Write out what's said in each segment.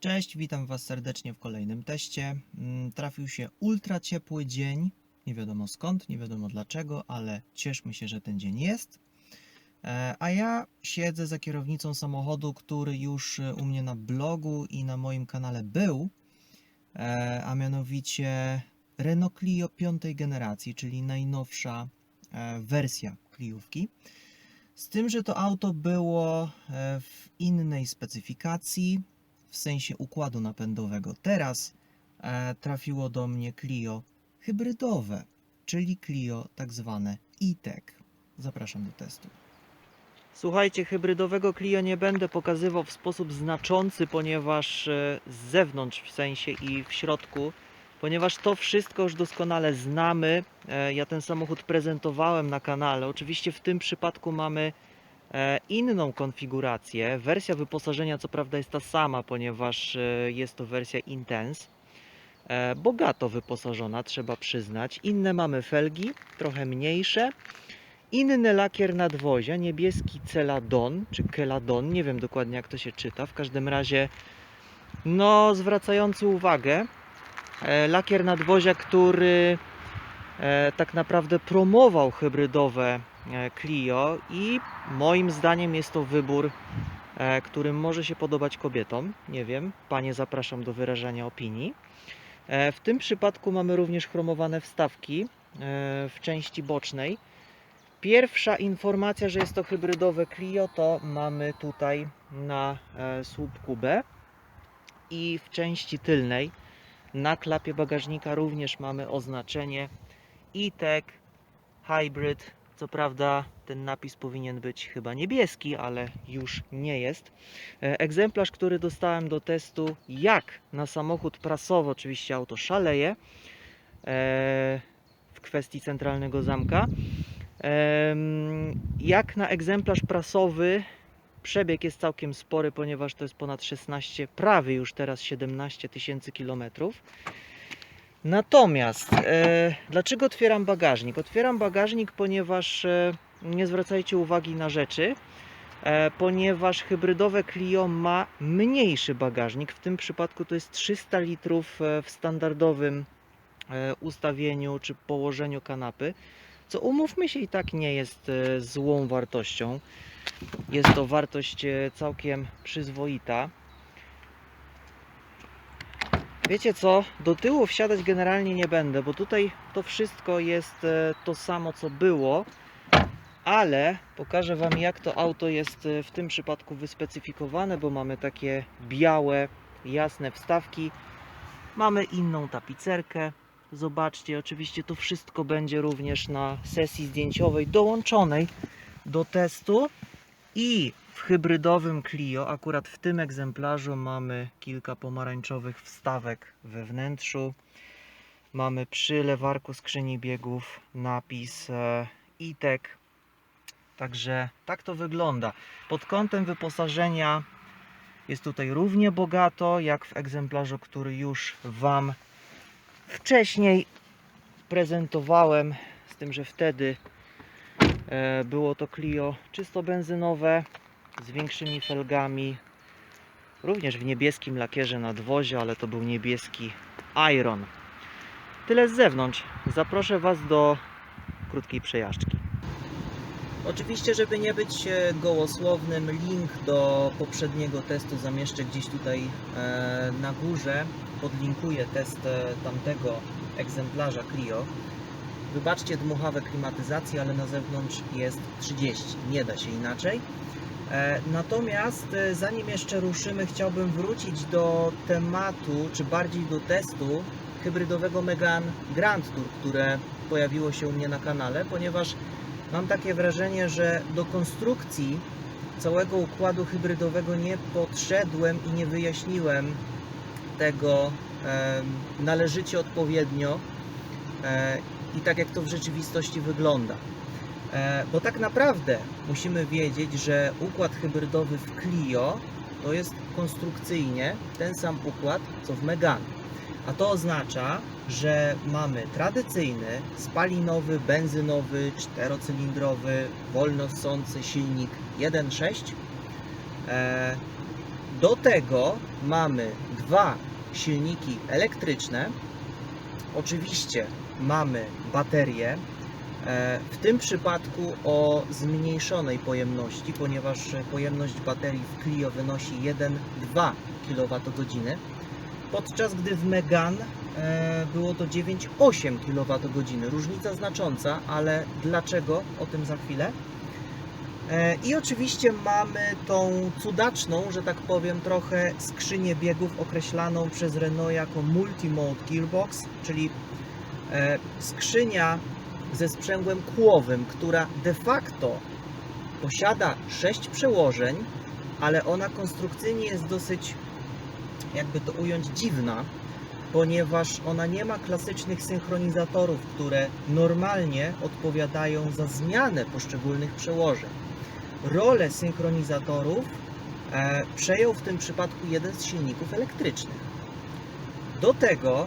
Cześć, witam Was serdecznie w kolejnym teście. Mm, Trafił się ultra ciepły dzień. Nie wiadomo skąd, nie wiadomo dlaczego, ale cieszmy się, że ten dzień jest. E, A ja siedzę za kierownicą samochodu, który już e, u mnie na blogu i na moim kanale był, e, a mianowicie Renault Clio piątej generacji, czyli najnowsza wersja Cliówki. Z tym, że to auto było w innej specyfikacji, w sensie układu napędowego. Teraz e, trafiło do mnie Clio hybrydowe, czyli Clio tak zwane e-tech. Zapraszam do testu. Słuchajcie, hybrydowego Clio nie będę pokazywał w sposób znaczący, ponieważ e, z zewnątrz w sensie i w środku, ponieważ to wszystko już doskonale znamy. E, Ja ten samochód prezentowałem na kanale. Oczywiście w tym przypadku mamy inną konfigurację. Wersja wyposażenia co prawda jest ta sama, ponieważ e, jest to wersja Intense. E, Bogato wyposażona, trzeba przyznać. Inne mamy felgi, trochę mniejsze. Inny lakier nadwozia, niebieski Celadon, czy Keladon, nie wiem dokładnie jak to się czyta. W każdym razie, no, zwracający uwagę. E, Lakier nadwozia, który e, tak naprawdę promował hybrydowe e, Clio i moim zdaniem jest to wybór, e, który może się podobać kobietom. Nie wiem, panie zapraszam do wyrażania opinii. E, W tym przypadku mamy również chromowane wstawki e, w części bocznej. Pierwsza informacja, że jest to hybrydowe Clio, to mamy tutaj na e, słupku B i w części tylnej na klapie bagażnika również mamy oznaczenie e-tech Hybrid. Co prawda ten napis powinien być chyba niebieski, ale już nie jest. E, Egzemplarz, który dostałem do testu, jak na samochód prasowy, oczywiście auto szaleje e, w kwestii centralnego zamka. Jak na egzemplarz prasowy, przebieg jest całkiem spory, ponieważ to jest ponad 16, prawie już teraz 17 tysięcy kilometrów. Natomiast e, dlaczego otwieram bagażnik? Otwieram bagażnik, ponieważ e, nie zwracajcie uwagi na rzeczy, e, ponieważ hybrydowe Clio ma mniejszy bagażnik. W tym przypadku to jest 300 litrów e, w standardowym e, ustawieniu czy położeniu kanapy, co umówmy się i tak nie jest e, złą wartością. Jest to wartość e, całkiem przyzwoita. Wiecie co? Do tyłu wsiadać generalnie nie będę, bo tutaj to wszystko jest e, to samo co było, ale pokażę Wam jak to auto jest e, w tym przypadku wyspecyfikowane, bo mamy takie białe, jasne wstawki. Mamy inną tapicerkę. Zobaczcie, oczywiście to wszystko będzie również na sesji zdjęciowej dołączonej do testu. I w hybrydowym Clio, akurat w tym egzemplarzu, mamy kilka pomarańczowych wstawek we wnętrzu. Mamy przy lewarku skrzyni biegów napis e, e-tech. Także tak to wygląda. Pod kątem wyposażenia jest tutaj równie bogato, jak w egzemplarzu, który już Wam wcześniej prezentowałem. Z tym, że wtedy E, Było to Clio czysto benzynowe z większymi felgami. Również w niebieskim lakierze nadwozie, ale to był niebieski Iron. Tyle z zewnątrz. Zaproszę Was do krótkiej przejażdżki. Oczywiście, żeby nie być e, gołosłownym, link do poprzedniego testu zamieszczę gdzieś tutaj e, na górze. Podlinkuję test e, tamtego egzemplarza Clio. Wybaczcie dmuchawe klimatyzacje, ale na zewnątrz jest 30. Nie da się inaczej. E, Natomiast e, zanim jeszcze ruszymy, chciałbym wrócić do tematu, czy bardziej do testu hybrydowego Megane Grand Tour, które pojawiło się u mnie na kanale, ponieważ mam takie wrażenie, że do konstrukcji całego układu hybrydowego nie podszedłem i nie wyjaśniłem tego należycie odpowiednio e, i tak jak to w rzeczywistości wygląda. E, Bo tak naprawdę musimy wiedzieć, że układ hybrydowy w Clio to jest konstrukcyjnie ten sam układ co w Megane. A to oznacza, że mamy tradycyjny, spalinowy, benzynowy, czterocylindrowy, wolno ssący silnik 1.6, e, Do tego mamy dwa silniki elektryczne. Oczywiście mamy baterię. E, W tym przypadku o zmniejszonej pojemności, ponieważ pojemność baterii w Clio wynosi 1,2 kWh, podczas gdy w Megan e, było to 9,8 kWh. Różnica znacząca, ale dlaczego? O tym za chwilę. E, I oczywiście mamy tą cudaczną, że tak powiem, trochę skrzynię biegów określaną przez Renault jako Multimode Gearbox, czyli skrzynia ze sprzęgłem kłowym, która de facto posiada 6 przełożeń, ale ona konstrukcyjnie jest dosyć, jakby to ująć, dziwna, ponieważ ona nie ma klasycznych synchronizatorów, które normalnie odpowiadają za zmianę poszczególnych przełożeń rolę synchronizatorów e, przejął w tym przypadku jeden z silników elektrycznych. Do tego,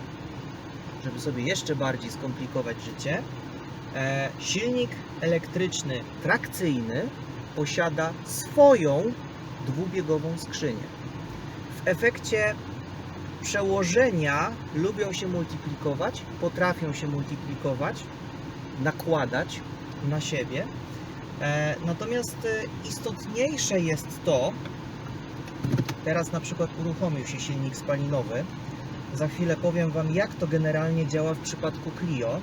żeby sobie jeszcze bardziej skomplikować życie, silnik elektryczny trakcyjny posiada swoją dwubiegową skrzynię. W efekcie przełożenia lubią się multiplikować, potrafią się multiplikować, nakładać na siebie, E, Natomiast e, istotniejsze jest to, teraz na przykład uruchomił się silnik spalinowy. Za chwilę powiem Wam, jak to generalnie działa w przypadku Clio.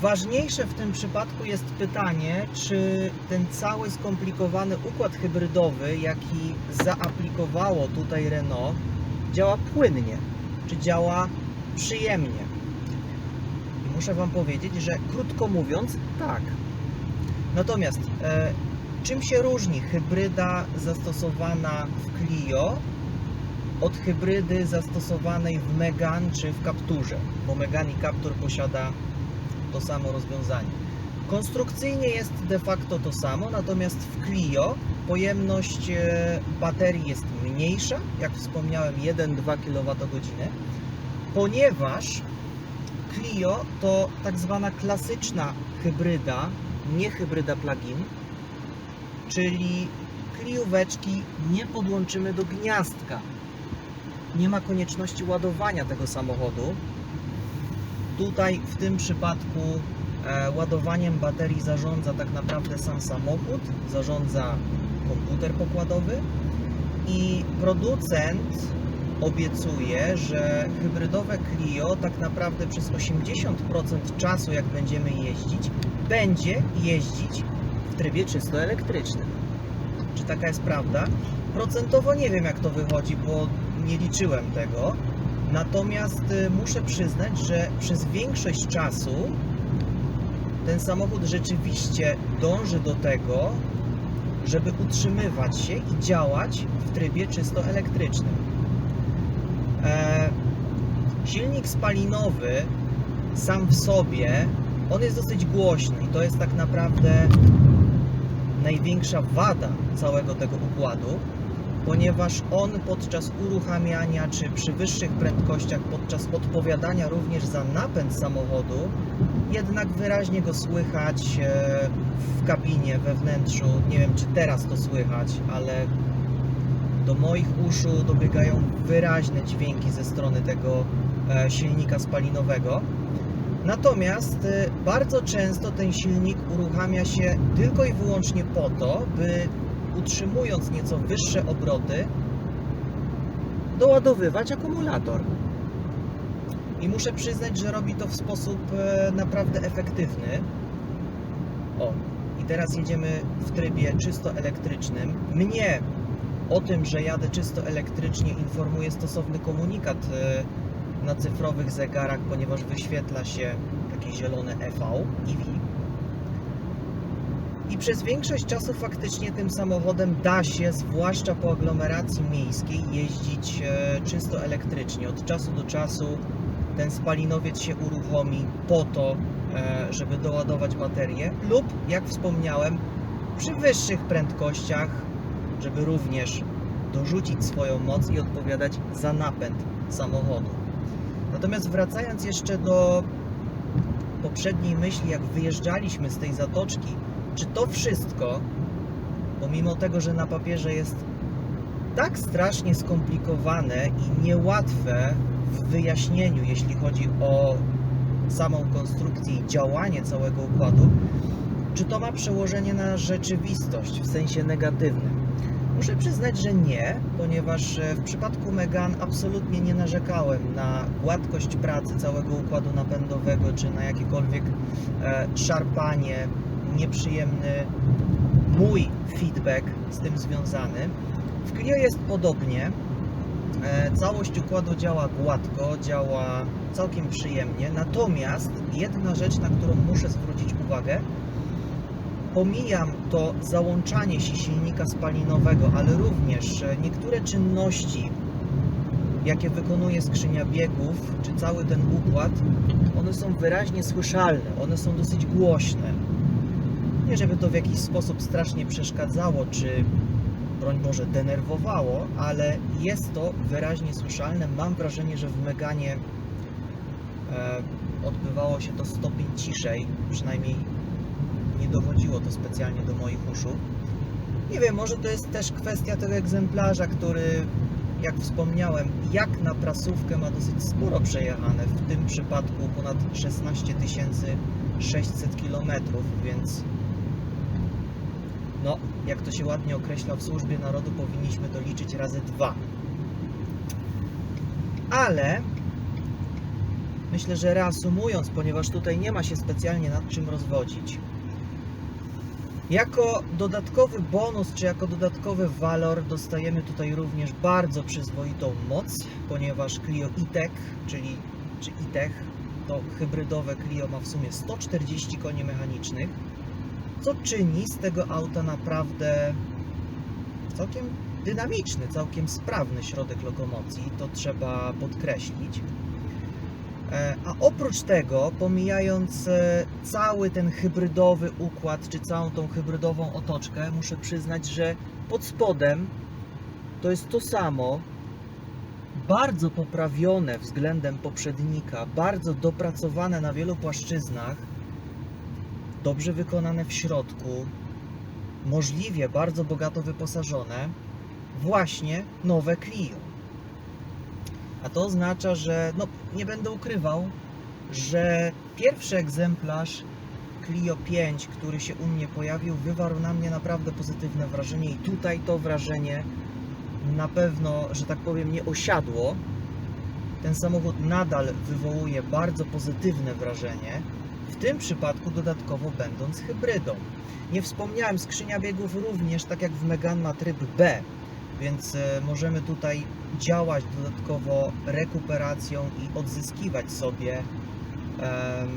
Ważniejsze w tym przypadku jest pytanie, czy ten cały skomplikowany układ hybrydowy, jaki zaaplikowało tutaj Renault, działa płynnie, czy działa przyjemnie. I muszę Wam powiedzieć, że krótko mówiąc, tak. Natomiast e, czym się różni hybryda zastosowana w Clio od hybrydy zastosowanej w Megan czy w Capturze? Bo Megan i Captur posiada to samo rozwiązanie. Konstrukcyjnie jest de facto to samo, natomiast w Clio pojemność e, baterii jest mniejsza, jak wspomniałem 1-2 kWh, ponieważ Clio to tak zwana klasyczna hybryda nie hybryda plug-in, czyli klióweczki nie podłączymy do gniazdka. Nie ma konieczności ładowania tego samochodu. Tutaj w tym przypadku e, ładowaniem baterii zarządza tak naprawdę sam samochód, zarządza komputer pokładowy i producent obiecuje, że hybrydowe Clio tak naprawdę przez 80% czasu jak będziemy jeździć, będzie jeździć w trybie czysto elektrycznym. Czy taka jest prawda? Procentowo nie wiem jak to wychodzi, bo nie liczyłem tego. Natomiast y, muszę przyznać, że przez większość czasu ten samochód rzeczywiście dąży do tego, żeby utrzymywać się i działać w trybie czysto elektrycznym. E, silnik spalinowy sam w sobie, on jest dosyć głośny i to jest tak naprawdę największa wada całego tego układu, ponieważ on podczas uruchamiania czy przy wyższych prędkościach, podczas odpowiadania również za napęd samochodu, jednak wyraźnie go słychać e, w kabinie, we wnętrzu. Nie wiem, czy teraz to słychać, ale do moich uszu dobiegają wyraźne dźwięki ze strony tego e, silnika spalinowego. Natomiast e, bardzo często ten silnik uruchamia się tylko i wyłącznie po to, by utrzymując nieco wyższe obroty, doładowywać akumulator. I muszę przyznać, że robi to w sposób e, naprawdę efektywny. O, i teraz jedziemy w trybie czysto elektrycznym. Mnie o tym, że jadę czysto elektrycznie informuje stosowny komunikat e, na cyfrowych zegarach, ponieważ wyświetla się takie zielone EV, EV. I przez większość czasu faktycznie tym samochodem da się, zwłaszcza po aglomeracji miejskiej, jeździć e, czysto elektrycznie. Od czasu do czasu ten spalinowiec się uruchomi po to, e, żeby doładować baterię, lub jak wspomniałem, przy wyższych prędkościach, żeby również dorzucić swoją moc i odpowiadać za napęd samochodu. Natomiast wracając jeszcze do poprzedniej myśli, jak wyjeżdżaliśmy z tej zatoczki, czy to wszystko, pomimo tego, że na papierze jest tak strasznie skomplikowane i niełatwe w wyjaśnieniu, jeśli chodzi o samą konstrukcję i działanie całego układu, czy to ma przełożenie na rzeczywistość w sensie negatywnym? Muszę przyznać, że nie, ponieważ e, w przypadku Megan absolutnie nie narzekałem na gładkość pracy całego układu napędowego, czy na jakiekolwiek e, szarpanie, nieprzyjemny mój feedback z tym związany. W Clio jest podobnie. E, Całość układu działa gładko, działa całkiem przyjemnie. Natomiast jedna rzecz, na którą muszę zwrócić uwagę, pomijam to załączanie się silnika spalinowego, ale również e, niektóre czynności, jakie wykonuje skrzynia biegów, czy cały ten układ, one są wyraźnie słyszalne, one są dosyć głośne. Nie żeby to w jakiś sposób strasznie przeszkadzało, czy broń Boże denerwowało, ale jest to wyraźnie słyszalne. Mam wrażenie, że w Meganie e, odbywało się to stopień ciszej, przynajmniej nie dochodziło to specjalnie do moich uszu. Nie wiem, może to jest też kwestia tego egzemplarza, który, jak wspomniałem, jak na prasówkę ma dosyć sporo przejechane, w tym przypadku ponad 16 600 km, więc no, jak to się ładnie określa w służbie narodu, powinniśmy to liczyć razy dwa. Ale myślę, że reasumując, ponieważ tutaj nie ma się specjalnie nad czym rozwodzić, jako dodatkowy bonus, czy jako dodatkowy walor dostajemy tutaj również bardzo przyzwoitą moc, ponieważ Clio E-Tech, czyli czy E-Tech, to hybrydowe Clio ma w sumie 140 koni mechanicznych, co czyni z tego auta naprawdę całkiem dynamiczny, całkiem sprawny środek lokomocji, to trzeba podkreślić. E, A oprócz tego, pomijając e, cały ten hybrydowy układ, czy całą tą hybrydową otoczkę, muszę przyznać, że pod spodem to jest to samo, bardzo poprawione względem poprzednika, bardzo dopracowane na wielu płaszczyznach, dobrze wykonane w środku, możliwie bardzo bogato wyposażone, właśnie nowe Clio. A to oznacza, że no, nie będę ukrywał, że pierwszy egzemplarz Clio 5, który się u mnie pojawił, wywarł na mnie naprawdę pozytywne wrażenie i tutaj to wrażenie na pewno, że tak powiem, nie osiadło. Ten samochód nadal wywołuje bardzo pozytywne wrażenie, w tym przypadku dodatkowo będąc hybrydą. Nie wspomniałem, skrzynia biegów również, tak jak w Megane ma tryb B, więc e, możemy tutaj działać dodatkowo rekuperacją i odzyskiwać sobie em,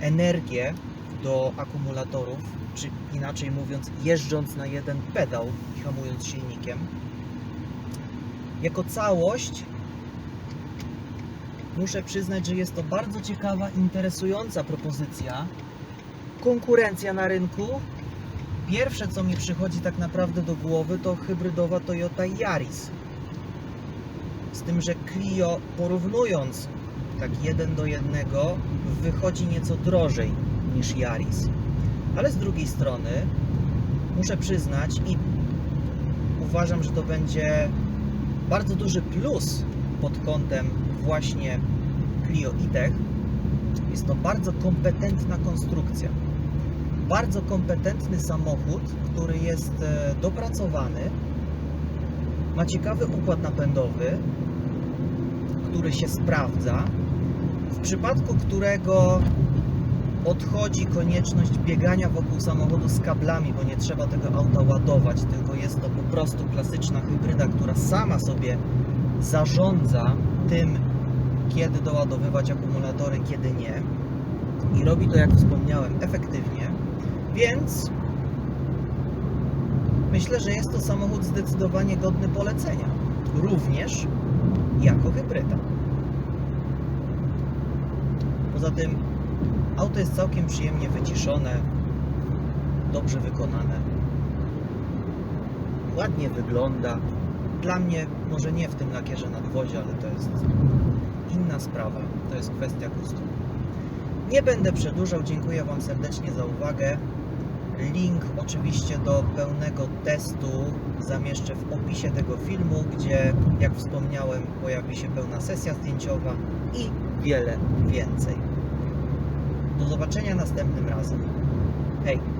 energię do akumulatorów, czy inaczej mówiąc, jeżdżąc na jeden pedał i hamując silnikiem. Jako całość muszę przyznać, że jest to bardzo ciekawa, interesująca propozycja. Konkurencja na rynku. Pierwsze, co mi przychodzi tak naprawdę do głowy, to hybrydowa Toyota Yaris. Z tym, że Clio porównując tak jeden do jednego wychodzi nieco drożej niż Yaris. Ale z drugiej strony muszę przyznać i uważam, że to będzie bardzo duży plus pod kątem właśnie Clio E-Tech. Jest to bardzo kompetentna konstrukcja. Bardzo kompetentny samochód, który jest e, dopracowany, ma ciekawy układ napędowy, który się sprawdza, w przypadku którego odchodzi konieczność biegania wokół samochodu z kablami, bo nie trzeba tego auta ładować, tylko jest to po prostu klasyczna hybryda, która sama sobie zarządza tym, kiedy doładowywać akumulatory, kiedy nie. I robi to, jak wspomniałem, efektywnie. Więc myślę, że jest to samochód zdecydowanie godny polecenia. Również jako hybryda. Poza tym auto jest całkiem przyjemnie wyciszone, dobrze wykonane, ładnie wygląda. Dla mnie może nie w tym lakierze nadwozie, ale to jest inna sprawa. To jest kwestia gustu. Nie będę przedłużał. Dziękuję Wam serdecznie za uwagę. Link oczywiście do pełnego testu zamieszczę w opisie tego filmu, gdzie jak wspomniałem pojawi się pełna sesja zdjęciowa i wiele więcej. Do zobaczenia następnym razem. Hej!